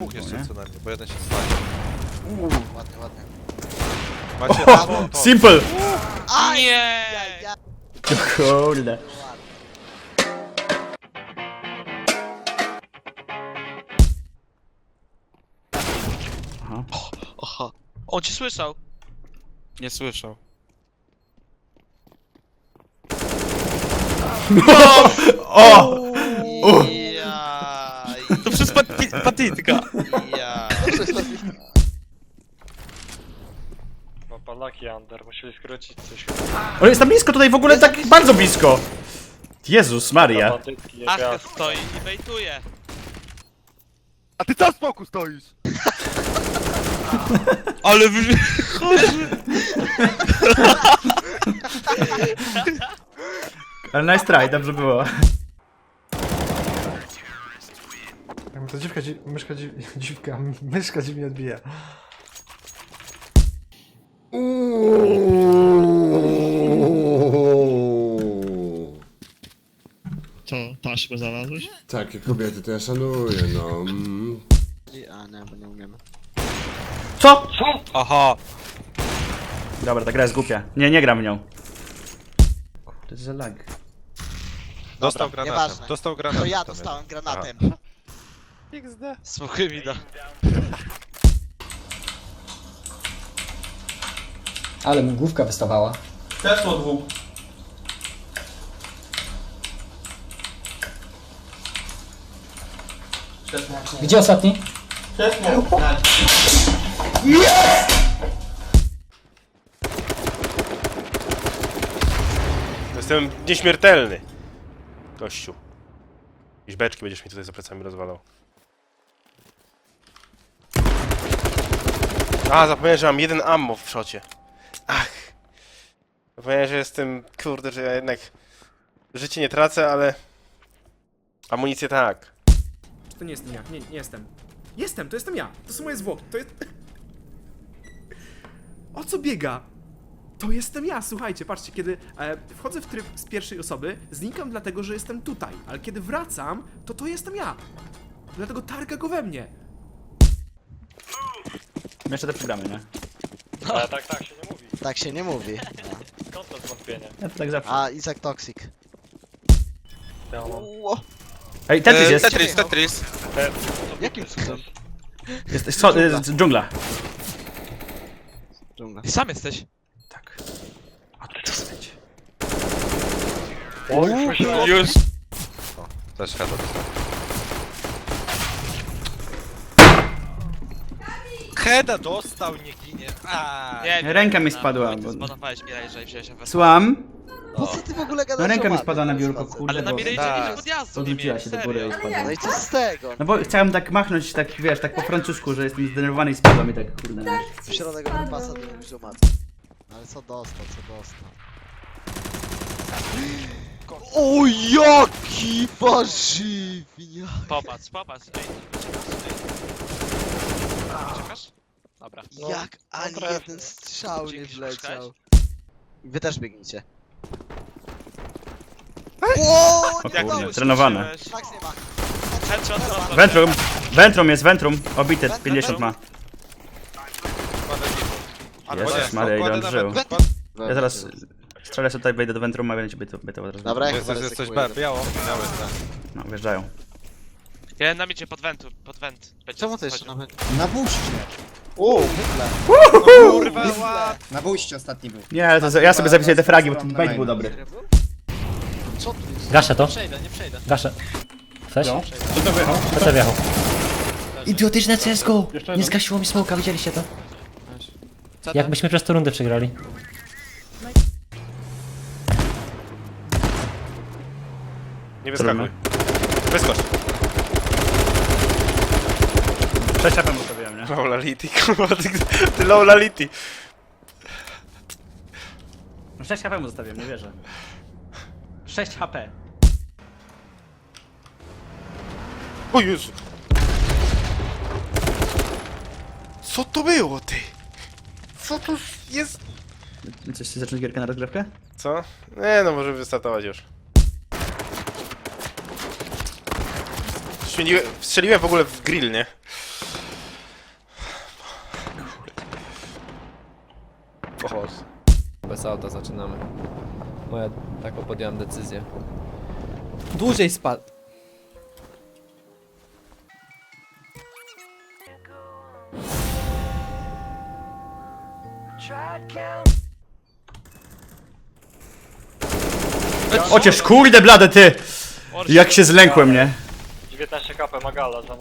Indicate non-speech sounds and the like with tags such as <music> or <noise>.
Dwóch jeszcze co najmniej, bo jeden się spali. Ładnie, ładnie. Macie O, to, simple! Nie! Kurde. Aha. On cię słyszał. Nie słyszał. O! Ja. Patitka. Ja. No palaki under, musieli skrócić coś. On jest tam blisko, tutaj w ogóle tak bardzo blisko. Jezus Maria. Bandytki, jebiaty. stoi i wejtuje. A ty tam z boku stoisz! <laughs> Ale wy... <laughs> Ale nice try, dobrze było. To dziwka, dzi myszka, dzi <laughs> dziwka, myszka dziwnie odbija. Co, taśmę znalazłeś? Takie kobiety to ja szanuję, no. Mm. A nie, bo nie umiemy. Co? Aha! Dobra, ta gra jest głupia. Nie, nie gram w nią. Kurde, to za lag. Dostał nieważne. Dostał granatem. To ja dostałem granatem. Smuchy mi da. Ale mi główka wystawała. Tesło dwóch. Gdzie ostatni? Jestem nieśmiertelny. Gościu. Jakieś beczki będziesz mi tutaj za plecami rozwalał. A, zapomniałem, że mam jeden ammo w szocie. Ach. Zapomniałem, że jestem... Kurde, że ja jednak... Życie nie tracę, ale... Amunicję tak. To nie jestem ja, nie, nie jestem. Jestem, to jestem ja. To są moje zwłoki, to jest... O co biega? To jestem ja, słuchajcie, patrzcie, kiedy e, wchodzę w tryb z pierwszej osoby, znikam dlatego, że jestem tutaj, ale kiedy wracam, to to jestem ja. Dlatego targa go we mnie. My jeszcze te przegramy, nie? Ale tak, tak się nie mówi. Tak się nie mówi. <laughs> Skąd to zwątpienie? Ja to tak zawsze. A, Izak Toxic. Ja mam... Ło, Ej, Tetris E, jest. Tetris, Tetris. jakim cudem? Jest, so, y, z- dżungla. Dżungla. Ty sam jesteś. Tak. A to co będzie? O, już myślałem. Już! O, też dostał. Heda dostał, nie ginie. Nie, Ręka mi na spadła, bo- Zbanowałeś Mirage i wziąłeś FS. Słucham? Po co ty w ogóle gadasz No ręka o mi mapie? spadła na biurko, kurde, Ale na bo... Mirage Tak. nie podjazdu nie Odrzuciła mieli, się do serio. góry i No spadła. i co z tego? No bo chciałem tak machnąć, tak wiesz, tak po francusku, że jestem zdenerwowany i spadła mi tak, kurde. wiesz. W środek pasa to mówisz o matce. Ale co dostał, co dostał? O jaki warzywnia! Popatrz, popatrz. Ej? Dobra. No, Jak ani trafię. jeden strzał nie Dzięki, że wleciał. Wy też biegnijcie. O Jak kurde, to trenowane. uświeciłeś? Max nie ma. Headshot, headshot. Ventrum, Ventrum jest, Ventrum. Obity, 50 ma. Jezus Maria, ile on żył. Ja zaraz strzelę sobie tutaj, wejdę do Ventruma i będę cię bytował teraz. Dobra, ja Jest, chyba jest, coś ryzykuję. B, biało, tak. No, wjeżdżają. Ja na micie pod wentu, pod went. Będzie Czemu to jeszcze schodził. nawet? Na buście. O, bydle. Kurwa, ład! Na buście ostatni był. Nie, to, ja sobie zapisuję te fragi, bo ten bait był dobry. Co tu jest? Gaszę to. Przejdę, nie przejdę. Gaszę. Chcesz? To co wjechał? Idiotyczne CSGO! Nie zgasiło mi smoka, widzieliście to? Jakbyśmy przez tę rundę przegrali. Nie wyskakuj. Wyskocz. 6 HP mu zrobiłem, nie? Low lality, kurwa, ty, ty low lality. No 6 HP mu zostawiłem, nie wierzę. 6 HP. O Jezu. Co to było, ty? Co to jest? Coś chcesz zacząć gierkę na rozgrywkę? Co? Nie no, możemy wystartować już. Strzeliłem, strzeliłem w ogóle w grill, nie? Boże. Bez auta zaczynamy. Moja taką podjąłem decyzję. Dłużej spadł. Chociaż kurde blade ty! Jak się zlękłem, nie? 19 kp Magala za.